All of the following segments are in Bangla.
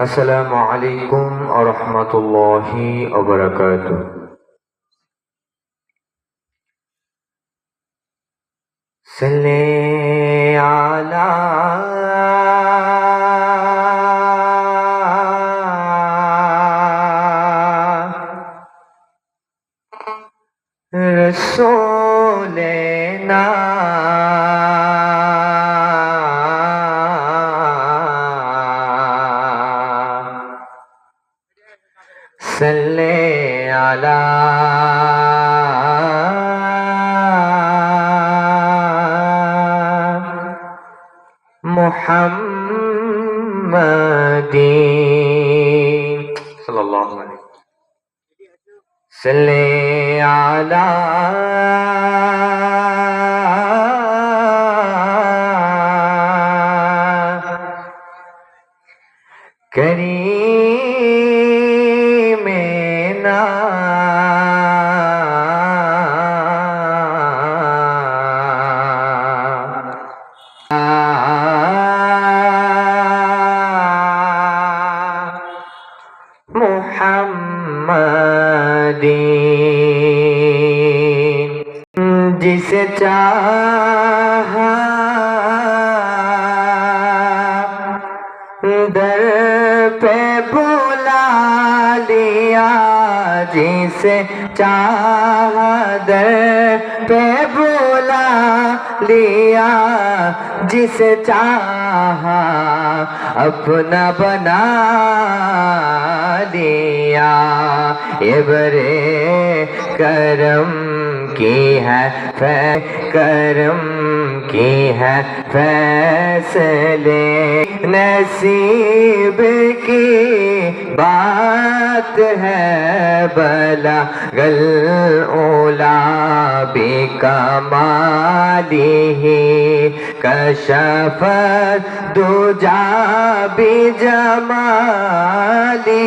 السلام عليكم ورحمة الله وبركاته. صلي صلي على محمد صلى الله عليه وسلم صلي على كريمنا محمدی جس چاہا در پہ بلا لیا جسے چاہا در پہ بلا لیا جسے چاہا اپنا بنا دنیا عبرے کرم کی ہے، کرم کی ہے، فیصلے نصیب کی بات ہے، بلا گل اولا بھی کمالی ہی۔ کشف دو جا بی جمالی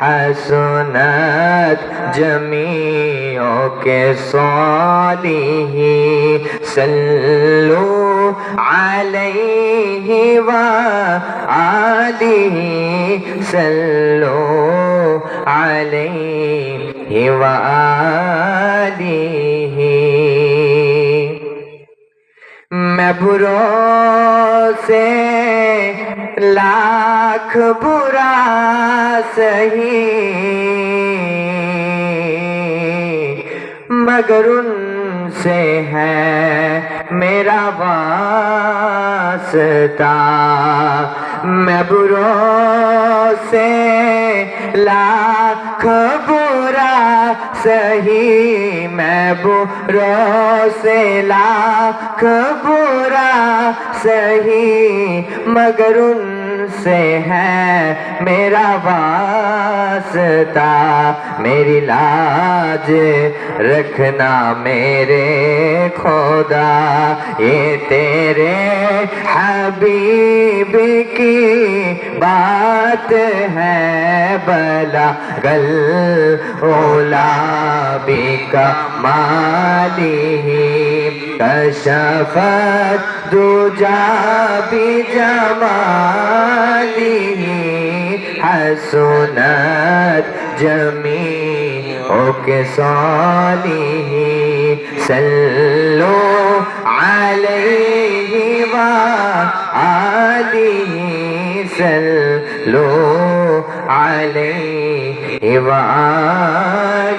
حسنت جمیوں کے سولی سلو علیہ و علی سلو علیہ و علی بروں سے لاکھ برا سہی مگر ان سے ہے میرا واسطہ میں بروں سے لاکھ برا बुरा सही मैं बुरों से लाख बुरा सही मगर उनसे سے ہے میرا واسطہ، میری لاج رکھنا میرے خدا، یہ تیرے حبیب کی بات ہے، بلا گل اولا بھی کا جمالهم كشفت دجى بجماله حسنت جميع كصاله سلوا عليه وآله سلوا عليه وآله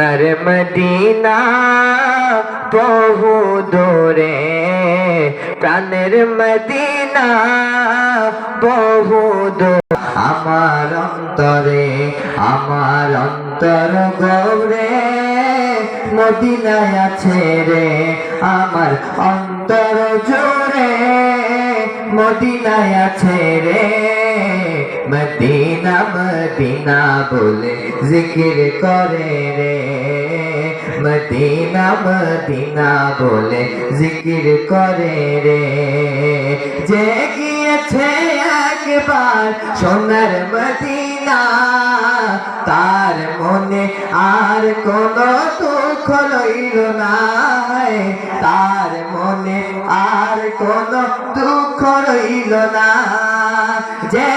সোনার মদিনা বহু দূরে, প্রাণের মদিনা বহু আমার অন্তরে, আমার অন্তর গৌরে, মদিনায় আছে রে, আমার অন্তর জুড়ে মদিনায় আছে রে। মদিনা মদিনা বলে জিকির করে রে। মদিনা মদিনা বলে জিকির করে রে। যে গিয়েছে একবার সোনার মদিনা, তার মনে আর কোন দুঃখ লইল না তার মনে আর কোন দুঃখ রইল না। যে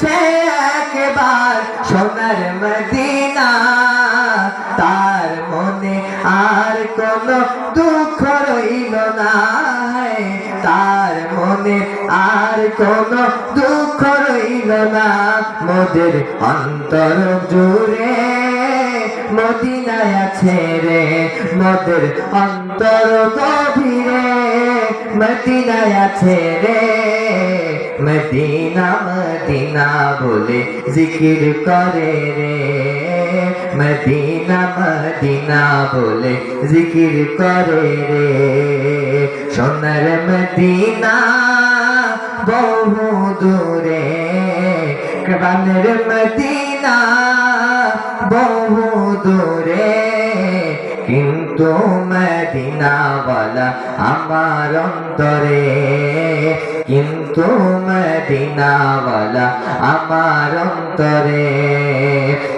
গিয়েছে একবার সোনার মদিনা। তার মনে আর কোন দুঃখ রইল না তার মনে আর কোন দুঃখ রইল না। মোদের অন্তর জুড়ে মদিনায় আছে রে। মোদের অন্তর গভীরে মদিনায় আছে রে। মদিনা মদিনা বলে জিকির করে রে। মদিনা মদিনা বলে জিকির করে রে। সোনার মদিনা বহু দূরে, কবানের মদিনা বহু দূরে। কিন্তু মদিনাওয়ালা আমার অন্তরে। কিন্তু মদিনাওয়ালা আমার অন্তরে।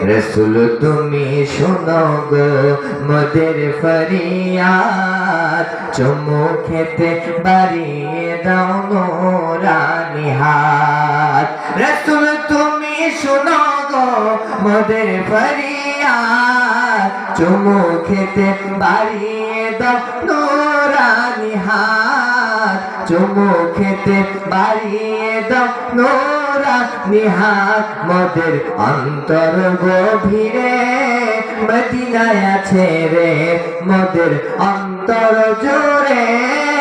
রসুল, তুমি শোনো গো মোদের ফরিয়াদ। চুমু খেতে বাড়িয়ে দাও নোরানি হাত। রসুল, তুমি শোনো গো মোদের ফরিয়াদ। চুমু খেতে বাড়িয়ে দাও নোরানি হাত। চুমু খেতে বাড়িয়ে দাও নোরা নিহাত মদের অন্তর গভীরে মদিনায় আছে রে। মদের অন্তর জোরে